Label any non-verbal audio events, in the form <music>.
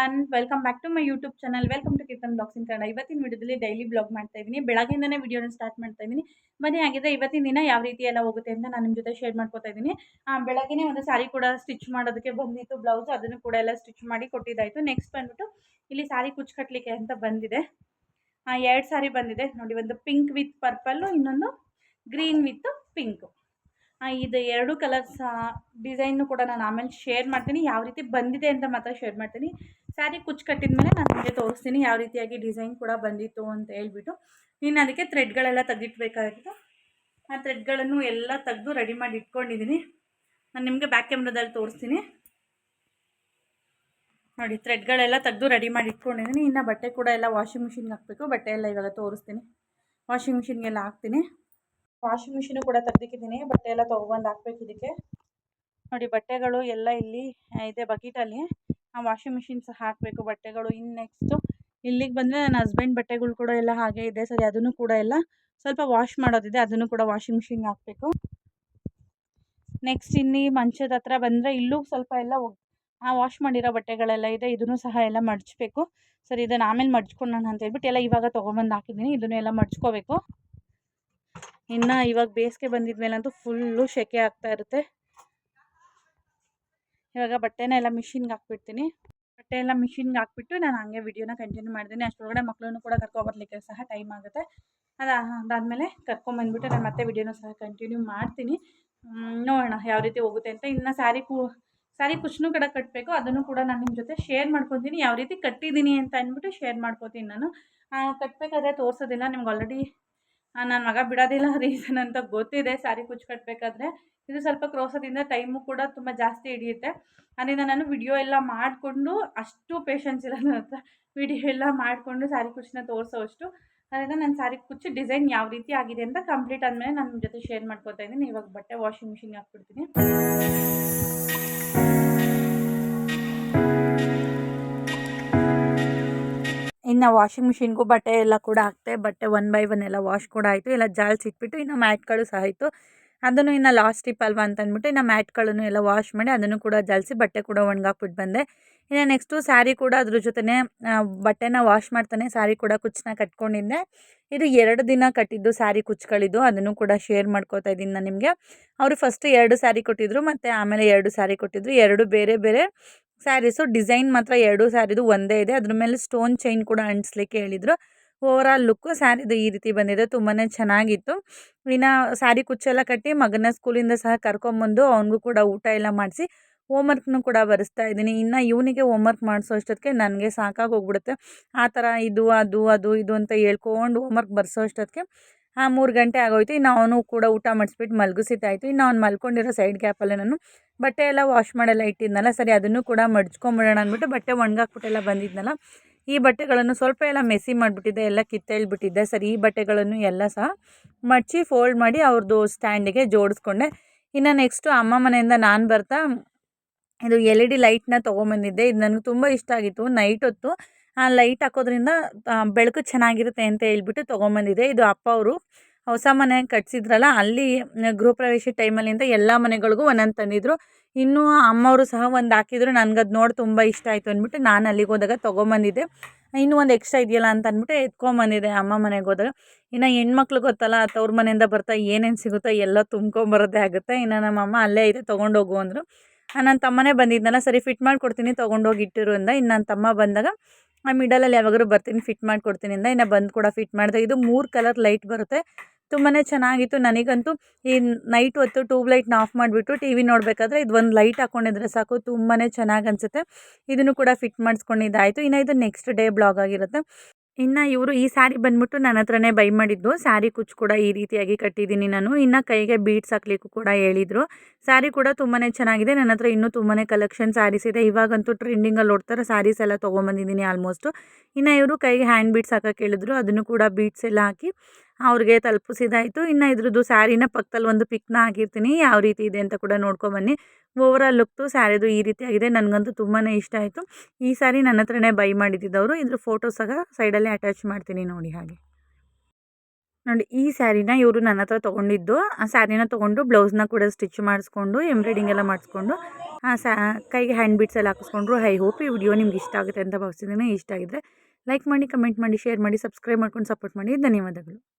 One welcome back to my YouTube channel welcome to Keerthan blogs Kannada ಇವತ್ತಿನ ವಿಡಿಯೋದಲ್ಲಿ daily blog ಮಾಡ್ತಾ ಇದ್ದೀನಿ ಬೆಳಗ್ಗೆಯಿಂದನೇ ವಿಡಿಯೋನ ಸ್ಟಾರ್ಟ್ ಮಾಡ್ತಾ ಇದ್ದೀನಿ ಮನೆ ಹಾಗಿದ್ರೆ ಇವತ್ತಿನ ದಿನ ಯಾವ ರೀತಿ ಎಲ್ಲ ಹೋಗುತ್ತೆ ಅಂತ ನಾನು ನಿಮ್ಮ ಜೊತೆ ಶೇರ್ ಮಾಡ್ಕೋತಾ ಇದ್ದೀನಿ ಬೆಳಗ್ಗೆನೇ ಒಂದು ಸಾರಿ ಕೂಡ ಸ್ಟಿಚ್ ಮಾಡೋದಕ್ಕೆ ಬಂದಿತ್ತು. ಬ್ಲೌಸ್ ಅದನ್ನು ಕೂಡ ಎಲ್ಲ ಸ್ಟಿಚ್ ಮಾಡಿ ಕೊಟ್ಟಿದ್ದಾಯಿತು. ನೆಕ್ಸ್ಟ್ ಬಂದ್ಬಿಟ್ಟು ಇಲ್ಲಿ ಸಾರಿ ಕುಚ್ ಕಟ್ಟಲಿಕ್ಕೆ ಅಂತ ಬಂದಿದೆ. ಎರಡು ಸಾರಿ ಬಂದಿದೆ. ನೋಡಿ, ಒಂದು ಪಿಂಕ್ ವಿತ್ ಪರ್ಪಲ್ಲು ಇನ್ನೊಂದು ಗ್ರೀನ್ ವಿತ್ ಪಿಂಕು ಇದು ಎರಡು ಕಲರ್ಸ್ ಡಿಸೈನು ಕೂಡ ನಾನು ಆಮೇಲೆ ಶೇರ್ ಮಾಡ್ತೀನಿ. ಯಾವ ರೀತಿ ಬಂದಿದೆ ಅಂತ ಮಾತ್ರ ಶೇರ್ ಮಾಡ್ತೀನಿ. ಸ್ಯಾರಿ ಕುಚ್ಚು ಕಟ್ಟಿದ್ಮೇಲೆ ನಾನು ನಿಮಗೆ ತೋರಿಸ್ತೀನಿ ಯಾವ ರೀತಿಯಾಗಿ ಡಿಸೈನ್ ಕೂಡ ಬಂದಿತ್ತು ಅಂತ ಹೇಳ್ಬಿಟ್ಟು. ಇನ್ನು ಅದಕ್ಕೆ ಥ್ರೆಡ್ಗಳೆಲ್ಲ ತೆಗಿಟ್ಬೇಕಾಗಿತ್ತು ಆ ಥ್ರೆಡ್ಗಳನ್ನು ಎಲ್ಲ ತೆಗೆದು ರೆಡಿ ಮಾಡಿ ಇಟ್ಕೊಂಡಿದ್ದೀನಿ. ನಾನು ನಿಮಗೆ ಬ್ಯಾಕ್ ಕ್ಯಾಮ್ರಾದಲ್ಲಿ ತೋರಿಸ್ತೀನಿ. ನೋಡಿ, ಥ್ರೆಡ್ಗಳೆಲ್ಲ ತೆಗೆದು ರೆಡಿ ಮಾಡಿ ಇಟ್ಕೊಂಡಿದ್ದೀನಿ. ಇನ್ನು ಬಟ್ಟೆ ಕೂಡ ಎಲ್ಲ ವಾಷಿಂಗ್ ಮಿಷಿನ್ಗೆ ಹಾಕಬೇಕು. ಬಟ್ಟೆ ಎಲ್ಲ ಇವಾಗ ತೋರಿಸ್ತೀನಿ. ವಾಷಿಂಗ್ ಮಿಷಿನ್ಗೆಲ್ಲ ಹಾಕ್ತೀನಿ. ವಾಷಿಂಗ್ ಮಿಷಿನು ಕೂಡ ತೆಗ್ದಿಕ್ಕಿದ್ದೀನಿ ಬಟ್ಟೆ ಎಲ್ಲ ತೊಗೊಬಂದು ಹಾಕ್ಬೇಕು ಇದಕ್ಕೆ. ನೋಡಿ, ಬಟ್ಟೆಗಳು ಎಲ್ಲ ಇಲ್ಲಿ ಇದೆ ಬಕೆಟಲ್ಲಿ ವಾಷಿಂಗ್ ಮಿಷಿನ್ ಸಹ ಹಾಕಬೇಕು, ಬಟ್ಟೆಗಳು. ಇನ್ನು ನೆಕ್ಸ್ಟು ಇಲ್ಲಿಗೆ ಬಂದರೆ ನನ್ನ ಹಸ್ಬೆಂಡ್ ಬಟ್ಟೆಗಳು ಕೂಡ ಎಲ್ಲ ಹಾಗೆ ಇದೆ. ಸರಿ, ಅದನ್ನು ಕೂಡ ಎಲ್ಲ ಸ್ವಲ್ಪ ವಾಶ್ ಮಾಡೋದಿದೆ. ಅದನ್ನು ಕೂಡ ವಾಷಿಂಗ್ ಮಿಷಿನ್ಗೆ ಹಾಕಬೇಕು. ನೆಕ್ಸ್ಟ್ ಇನ್ನಿ ಮಂಚದ ಹತ್ರ ಬಂದರೆ ಇಲ್ಲೂ ಸ್ವಲ್ಪ ಎಲ್ಲ ಆ ವಾಶ್ ಮಾಡಿರೋ ಬಟ್ಟೆಗಳೆಲ್ಲ ಇದೆ. ಇದನ್ನು ಸಹ ಎಲ್ಲ ಮಡಚಬೇಕು. ಸರಿ, ಇದನ್ನು ಆಮೇಲೆ ಮಡ್ಚ್ಕೊಳ್ಳೋಣ ಅಂತ ಹೇಳ್ಬಿಟ್ಟು ಎಲ್ಲ ಇವಾಗ ತೊಗೊಂಬಂದು ಹಾಕಿದ್ದೀನಿ. ಇದನ್ನು ಎಲ್ಲ ಮಡ್ಚ್ಕೋಬೇಕು. ಇನ್ನು ಇವಾಗ ಬೇಸಿಗೆ ಬಂದಿದ್ಮೇಲಂತೂ ಫುಲ್ಲು ಸೆಕೆ ಆಗ್ತಾ ಇರುತ್ತೆ. ಇವಾಗ ಬಟ್ಟೆನ ಎಲ್ಲ ಮಿಷಿನ್ಗೆ ಹಾಕ್ಬಿಡ್ತೀನಿ. ಬಟ್ಟೆ ಎಲ್ಲ ಮಿಷಿನ್ಗೆ ಹಾಕ್ಬಿಟ್ಟು ನಾನು ಹಂಗೆ ವಿಡಿಯೋನ ಕಂಟಿನ್ಯೂ ಮಾಡ್ತೀನಿ. ಅಷ್ಟರೊಳಗಡೆ ಮಕ್ಕಳನ್ನು ಕೂಡ ಕರ್ಕೊಬರ್ಲಿಕ್ಕೆ ಸಹ ಟೈಮ್ ಆಗುತ್ತೆ. ಅದು, ಅದಾದಮೇಲೆ ಕರ್ಕೊಂಬಂದ್ಬಿಟ್ಟು ನಾನು ಮತ್ತೆ ವಿಡಿಯೋನ ಸಹ ಕಂಟಿನ್ಯೂ ಮಾಡ್ತೀನಿ. ನೋಡೋಣ ಯಾವ ರೀತಿ ಹೋಗುತ್ತೆ ಅಂತ. ಇನ್ನು ಸ್ಯಾರಿ ಕೂ ಸ್ಯಾರಿ ಕುಷ್ನು ಕೂಡ ಕಟ್ಟಬೇಕು ಅದನ್ನು ಕೂಡ ನಾನು ನಿಮ್ಮ ಜೊತೆ ಶೇರ್ ಮಾಡ್ಕೊತೀನಿ. ಯಾವ ರೀತಿ ಕಟ್ಟಿದ್ದೀನಿ ಅಂತ ಅಂದ್ಬಿಟ್ಟು ಶೇರ್ ಮಾಡ್ಕೊತೀನಿ ನಾನು. ಕಟ್ಟಬೇಕಾದ್ರೆ ತೋರಿಸೋದಿಲ್ಲ. ನಿಮ್ಗೆ ಆಲ್ರೆಡಿ ನನ್ನ ಮಗ ಬಿಡೋದಿಲ್ಲ <laughs> ರೀಸನ್ ಅಂತ ಗೊತ್ತಿದೆ. ಸಾರಿ ಕುಚ್ಚು ಕಟ್ಟಬೇಕಾದ್ರೆ ಇದು ಸ್ವಲ್ಪ ಕ್ರೋಸದಿಂದ ಟೈಮು ಕೂಡ ತುಂಬ ಜಾಸ್ತಿ ಹಿಡಿಯುತ್ತೆ. ಅದರಿಂದ ನಾನು ವಿಡಿಯೋ ಎಲ್ಲ ಮಾಡಿಕೊಂಡು ಅಷ್ಟು ಪೇಷನ್ಸ್ ಇಲ್ಲ ನನ್ನ ಹತ್ರ. ವಿಡಿಯೋ ಎಲ್ಲ ಮಾಡಿಕೊಂಡು ಸಾರಿ ಕುಚ್ಚನ್ನ ತೋರಿಸೋವಷ್ಟು. ಅದರಿಂದ ನನ್ನ ಸಾರಿ ಕುಚ್ಚು ಡಿಸೈನ್ ಯಾವ ರೀತಿ ಆಗಿದೆ ಅಂತ ಕಂಪ್ಲೀಟ್ ಆದಮೇಲೆ ನಾನು ನಿಮ್ಮ ಜೊತೆ ಶೇರ್ ಮಾಡ್ಕೊತಾ ಇದ್ದೀನಿ. ಇವಾಗ ಬಟ್ಟೆ ವಾಷಿಂಗ್ ಮಿಷಿನ್ಗೆ ಹಾಕ್ಬಿಡ್ತೀನಿ. ಇನ್ನು ವಾಷಿಂಗ್ ಮಿಷಿನ್ಗೂ ಬಟ್ಟೆ ಎಲ್ಲ ಕೂಡ ಹಾಕ್ತೆ, ಬಟ್ಟೆ ಒನ್ ಬೈ ಒನ್ ಎಲ್ಲ ವಾಶ್ ಕೂಡ ಆಯಿತು. ಎಲ್ಲ ಜಾಲ್ಸಿಟ್ಬಿಟ್ಟು ಇನ್ನು ಮ್ಯಾಟ್ಗಳು ಸಹ ಆಯಿತು. ಅದನ್ನು ಇನ್ನು ಲಾಸ್ಟ್ ಟಿಪ್ ಅಲ್ವಾ ಅಂತ ಅಂದ್ಬಿಟ್ಟು ಇನ್ನು ಮ್ಯಾಟ್ಗಳನ್ನು ಎಲ್ಲ ವಾಶ್ ಮಾಡಿ ಅದನ್ನು ಕೂಡ ಜಾಲಿಸಿ ಬಟ್ಟೆ ಕೂಡ ಒಣಗಾಕ್ಬಿಟ್ಟು ಬಂದೆ. ಇನ್ನು ನೆಕ್ಸ್ಟು ಸ್ಯಾರಿ ಕೂಡ ಅದ್ರ ಜೊತೆನೇ ಬಟ್ಟೆನ ವಾಶ್ ಮಾಡ್ತಾನೆ ಸ್ಯಾರಿ ಕೂಡ ಕುಚ್ಚನ್ನ ಕಟ್ಕೊಂಡಿದ್ದೆ. ಇದು ಎರಡು ದಿನ ಕಟ್ಟಿದ್ದು ಸ್ಯಾರಿ ಕುಚ್ಗಳಿದ್ದು, ಅದನ್ನು ಕೂಡ ಶೇರ್ ಮಾಡ್ಕೋತಾ ಇದ್ದೀನಿ ನಾನು ನಿಮಗೆ. ಅವರು ಫಸ್ಟ್ ಎರಡು ಸ್ಯಾರಿ ಕೊಟ್ಟಿದ್ರು, ಮತ್ತು ಆಮೇಲೆ ಎರಡು ಸ್ಯಾರಿ ಕೊಟ್ಟಿದ್ರು. ಎರಡು ಬೇರೆ ಬೇರೆ ಸ್ಯಾರೀಸು ಡಿಸೈನ್ ಮಾತ್ರ ಎರಡು ಸ್ಯಾರಿದು ಒಂದೇ ಇದೆ. ಅದ್ರ ಮೇಲೆ ಸ್ಟೋನ್ ಚೈನ್ ಕೂಡ ಅಂಟಿಸ್ಲಿಕ್ಕೆ ಹೇಳಿದರು. ಓವರಾಲ್ ಲುಕ್ಕು ಸ್ಯಾರಿದು ಈ ರೀತಿ ಬಂದಿದೆ. ತುಂಬಾ ಚೆನ್ನಾಗಿತ್ತು. ಇನ್ನು ಸ್ಯಾರಿ ಕುಚ್ಚೆಲ್ಲ ಕಟ್ಟಿ ಮಗನ ಸ್ಕೂಲಿಂದ ಸಹ ಕರ್ಕೊಂಬಂದು ಅವನಿಗೂ ಕೂಡ ಊಟ ಎಲ್ಲ ಮಾಡಿಸಿ ಹೋಮ್ವರ್ಕ್ನು ಕೂಡ ಬರೆಸ್ತಾ ಇದ್ದೀನಿ. ಇನ್ನು ಇವನಿಗೆ ಹೋಮ್ವರ್ಕ್ ಮಾಡಿಸೋ ಅಷ್ಟೊತ್ತಿಗೆ ನನಗೆ ಸಾಕಾಗಿ ಹೋಗ್ಬಿಡುತ್ತೆ. ಆ ಥರ ಇದು, ಅದು ಅದು, ಇದು ಅಂತ ಹೇಳ್ಕೊಂಡು ಹೋಮ್ವರ್ಕ್ ಬರೆಸೋ ಅಷ್ಟೊತ್ತಿಗೆ ಆ ಮೂರು ಗಂಟೆ ಆಗೋಯ್ತು. ಇನ್ನು ಅವನು ಕೂಡ ಊಟ ಮಾಡಿಸ್ಬಿಟ್ಟು ಮಲಗಿಸಿದ್ದಾಯಿತು. ಇನ್ನು ಅವ್ನು ಮಲ್ಕೊಂಡಿರೋ ಸೈಡ್ ಗ್ಯಾಪಲ್ಲೇ ನಾನು ಬಟ್ಟೆ ಎಲ್ಲ ವಾಶ್ ಮಾಡೆಲ್ಲ ಇಟ್ಟಿದ್ನಲ್ಲ, ಸರಿ ಅದನ್ನು ಕೂಡ ಮಡ್ಚ್ಕೊಂಬಿಡೋಣ ಅಂದ್ಬಿಟ್ಟು ಬಟ್ಟೆ ಒಣಗಾಕ್ಬಿಟ್ಟೆಲ್ಲ ಬಂದಿದ್ನಲ್ಲ. ಈ ಬಟ್ಟೆಗಳನ್ನು ಸ್ವಲ್ಪ ಎಲ್ಲ ಮೆಸಿ ಮಾಡಿಬಿಟ್ಟಿದ್ದೆ, ಎಲ್ಲ ಕಿತ್ತೇಳ್ಬಿಟ್ಟಿದ್ದೆ. ಸರಿ, ಈ ಬಟ್ಟೆಗಳನ್ನು ಎಲ್ಲ ಸಹ ಮಡಚಿ ಫೋಲ್ಡ್ ಮಾಡಿ ಅವ್ರದ್ದು ಸ್ಟ್ಯಾಂಡಿಗೆ ಜೋಡಿಸ್ಕೊಂಡೆ. ಇನ್ನು ನೆಕ್ಸ್ಟು ಅಮ್ಮ ಮನೆಯಿಂದ ನಾನು ಬರ್ತಾ, ಇದು ಎಲ್ ಇ ಡಿ ಲೈಟ್ನ ತೊಗೊಂಬಂದಿದ್ದೆ. ಇದು ನನಗೆ ತುಂಬ ಇಷ್ಟ ಆಗಿತ್ತು. ನೈಟ್ ಹೊತ್ತು ಲೈಟ್ ಹಾಕೋದ್ರಿಂದ ಬೆಳಕು ಚೆನ್ನಾಗಿರುತ್ತೆ ಅಂತ ಹೇಳ್ಬಿಟ್ಟು ತೊಗೊಂಬಂದಿದೆ. ಇದು ಅಪ್ಪ ಅವರು ಹೊಸ ಮನೆ ಕಟ್ಸಿದ್ರಲ್ಲ, ಅಲ್ಲಿ ಗೃಹ ಪ್ರವೇಶ ಟೈಮಲ್ಲಿಂದ ಎಲ್ಲ ಮನೆಗಳಿಗೂ ಒಂದೊಂದು ತಂದಿದ್ರು. ಇನ್ನೂ ಅಮ್ಮವರು ಸಹ ಒಂದು ಹಾಕಿದ್ರು. ನನಗದು ನೋಡಿ ತುಂಬ ಇಷ್ಟ ಆಯಿತು ಅಂದ್ಬಿಟ್ಟು ನಾನು ಅಲ್ಲಿಗೆ ಹೋದಾಗ ತೊಗೊಂಬಂದಿದ್ದೆ. ಇನ್ನೂ ಒಂದು ಎಕ್ಸ್ಟ್ರಾ ಇದೆಯಲ್ಲ ಅಂತ ಅಂದ್ಬಿಟ್ಟು ಎತ್ಕೊಂಬಂದಿದ್ದೆ ಅಮ್ಮ ಮನೆಗೆ ಹೋದಾಗ. ಇನ್ನು ಹೆಣ್ಮಕ್ಳು ಗೊತ್ತಲ್ಲ, ತವ್ರ ಮನೆಯಿಂದ ಬರ್ತಾ ಏನೇನು ಸಿಗುತ್ತೋ ಎಲ್ಲ ತುಂಬ್ಕೊಂಬರೋದೇ ಆಗುತ್ತೆ. ಇನ್ನು ನಮ್ಮಮ್ಮ ಅಲ್ಲೇ ಇದೆ ತೊಗೊಂಡೋಗು ಅಂದರು. ನನ್ನ ತಮ್ಮನೇ ಬಂದಿದ್ನಲ್ಲ, ಸರಿ, ಫಿಟ್ ಮಾಡಿಕೊಡ್ತೀನಿ ತೊಗೊಂಡೋಗಿ ಇಟ್ಟಿರು ಅಂದ. ಇನ್ನು ನನ್ನ ತಮ್ಮ ಬಂದಾಗ ಮಿಡಲಲ್ಲಿ ಯಾವಾಗಲೂ ಬರ್ತೀನಿ, ಫಿಟ್ ಮಾಡಿಕೊಡ್ತೀನಿ ಅಂದ, ಇನ್ನು ಬಂದು ಕೂಡ ಫಿಟ್ ಮಾಡಿದೆ. ಇದು ಮೂರು ಕಲರ್ ಲೈಟ್ ಬರುತ್ತೆ. ತುಂಬಾ ಚೆನ್ನಾಗಿತ್ತು ನನಗಂತೂ. ಈ ನೈಟ್ ಹೊತ್ತು ಟ್ಯೂಬ್ ಲೈಟ್ನ ಆಫ್ ಮಾಡಿಬಿಟ್ಟು ಟಿ ವಿ ನೋಡಬೇಕಾದ್ರೆ ಇದು ಒಂದು ಲೈಟ್ ಹಾಕ್ಕೊಂಡಿದ್ರೆ ಸಾಕು ತುಂಬಾ ಚೆನ್ನಾಗಿ ಅನಿಸುತ್ತೆ. ಇದನ್ನು ಕೂಡ ಫಿಟ್ ಮಾಡಿಸ್ಕೊಂಡಿದ್ದಾಯಿತು. ಇನ್ನು ಇದು ನೆಕ್ಸ್ಟ್ ಡೇ ಬ್ಲಾಗ್ ಆಗಿರುತ್ತೆ. ಇನ್ನು ಇವರು ಈ ಸ್ಯಾರಿ ಬಂದ್ಬಿಟ್ಟು ನನ್ನ ಹತ್ರನೇ ಬೈ ಮಾಡಿದ್ದು. ಸ್ಯಾರಿ ಕುಚ್ಚು ಕೂಡ ಈ ರೀತಿಯಾಗಿ ಕಟ್ಟಿದ್ದೀನಿ ನಾನು. ಇನ್ನು ಕೈಗೆ ಬೀಡ್ಸ್ ಹಾಕ್ಲಿಕ್ಕೂ ಕೂಡ ಹೇಳಿದರು. ಸ್ಯಾರಿ ಕೂಡ ತುಂಬಾ ಚೆನ್ನಾಗಿದೆ. ನನ್ನ ಹತ್ರ ಇನ್ನೂ ತುಂಬಾ ಕಲೆಕ್ಷನ್ ಸ್ಯಾರೀಸ್ ಇದೆ. ಇವಾಗಂತೂ ಟ್ರೆಂಡಿಂಗಲ್ಲಿ ಓಡ್ತಾರೆ ಸ್ಯಾರೀಸ್ ಎಲ್ಲ ತೊಗೊಂಬಂದಿದ್ದೀನಿ ಆಲ್ಮೋಸ್ಟು. ಇನ್ನು ಇವರು ಕೈಗೆ ಹ್ಯಾಂಡ್ ಬೀಡ್ಸ್ ಹಾಕೋಕೆ ಹೇಳಿದ್ರು. ಅದನ್ನು ಕೂಡ ಬೀಡ್ಸ್ ಎಲ್ಲ ಹಾಕಿ ಅವ್ರಿಗೆ ತಲುಪಿಸಿದಾಯಿತು. ಇನ್ನು ಇದ್ರದ್ದು ಸ್ಯಾರಿನ ಪಕ್ಕದಲ್ಲಿ ಒಂದು ಪಿಕ್ನ ಹಾಕಿರ್ತೀನಿ. ಯಾವ ರೀತಿ ಇದೆ ಅಂತ ಕೂಡ ನೋಡ್ಕೊಬನ್ನಿ. ಓವರಾಲ್ ಲುಕ್ತು ಸ್ಯಾರಿದು ಈ ರೀತಿಯಾಗಿದೆ ನನಗಂತೂ ತುಂಬಾ ಇಷ್ಟ ಆಯಿತು. ಈ ಸ್ಯಾರಿ ನನ್ನ ಹತ್ರನೇ ಬೈ ಮಾಡಿದ್ದವರು ಇದ್ರ ಫೋಟೋ ಸಹ ಸೈಡಲ್ಲೇ ಅಟ್ಯಾಚ್ ಮಾಡ್ತೀನಿ ನೋಡಿ ಹಾಗೆ. ನೋಡಿ, ಈ ಸ್ಯಾರಿನ ಇವರು ನನ್ನ ಹತ್ರ ತೊಗೊಂಡಿದ್ದು. ಆ ಸ್ಯಾರಿನ ತೊಗೊಂಡು ಬ್ಲೌಸ್ನ ಕೂಡ ಸ್ಟಿಚ್ ಮಾಡಿಸ್ಕೊಂಡು, ಎಂಬ್ರಾಯ್ಡಿಂಗ್ ಎಲ್ಲ ಮಾಡಿಸ್ಕೊಂಡು, ಆ ಸ್ಯಾ, ಕೈಗೆ ಹ್ಯಾಂಡ್ ಬಿಟ್ಸ್ ಎಲ್ಲ ಹಾಕಿಸ್ಕೊಂಡ್ರು. ಐ ಹೋಪ್ ಈ ವಿಡಿಯೋ ನಿಮ್ಗೆ ಇಷ್ಟ ಆಗುತ್ತೆ ಅಂತ ಭಾವಿಸ್ತಿದ್ದೀನಿ. ಇಷ್ಟ ಆಗಿದ್ರೆ ಲೈಕ್ ಮಾಡಿ ಕಮೆಂಟ್ ಮಾಡಿ ಶೇರ್ ಮಾಡಿ ಸಬ್ಸ್ಕ್ರೈಬ್ ಮಾಡ್ಕೊಂಡು ಸಪೋರ್ಟ್ ಮಾಡಿ. ಧನ್ಯವಾದಗಳು.